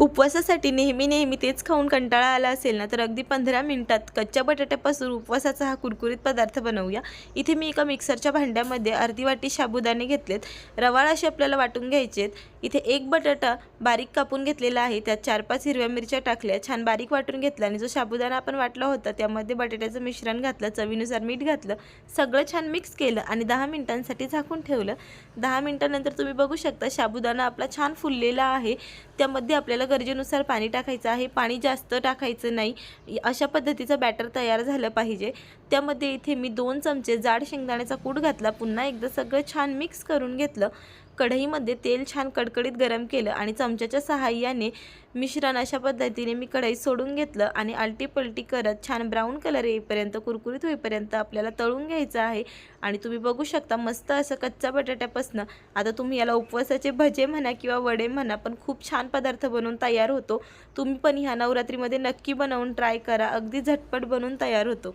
उपवासासाठी नेहमी नेहमी तेच खाऊन कंटाळा आला असेल ना तर अगदी पंधरा मिनिटात कच्च्या बटाट्यापासून उपवासाचा हा कुरकुरीत पदार्थ बनवूया. इथे मी एका मिक्सरच्या भांड्यामध्ये अर्धी वाटी साबुदाणे घेतलेत. रवाळ असे आपल्याला वाटून घ्यायचे आहेत. इथे एक बटाटा बारीक कापून घेतलेला आहे. त्यात चार पाच हिरव्या मिरच्या टाकल्या. छान बारीक वाटून घेतला आणि जो साबुदाणा आपण वाटला होता त्यामध्ये बटाट्याचं मिश्रण घातलं चवीनुसार मीठ घातलं सगळं छान मिक्स केलं आणि दहा मिनिटांसाठी झाकून ठेवलं. दहा मिनिटानंतर तुम्ही बघू शकता साबुदाणा आपला छान फुललेला आहे. त्यामध्ये आपल्याला गरजेनुसार पाणी टाकायचं आहे. पाणी जास्त टाकायचं नाही. अशा पद्धतीचं बॅटर तयार झालं पाहिजे. त्यामध्ये इथे मी दोन चमचे जाड शेंगदाण्याचा कूट घातला. पुन्हा एकदा सगळं छान मिक्स करून घेतलं. कढईमध्ये तेल छान कडकडीत गरम केलं आणि चमच्याच्या सहाय्याने मिश्रण अशा पद्धतीने मी कढई सोडून घेतलं आणि आलटीपलटी करत छान ब्राऊन कलर येईपर्यंत कुरकुरीत होईपर्यंत आपल्याला तळून घ्यायचं आहे. आणि तुम्ही बघू शकता मस्त असं कच्चा बटाट्यापासनं आता तुम्ही याला उपवासाचे भजे म्हणा किंवा वडे म्हणा पण खूप छान पदार्थ बनवून तयार होतो. तुम्ही पण ह्या नवरात्रीमध्ये नक्की बनवून ट्राय करा. अगदी झटपट बनवून तयार होतो.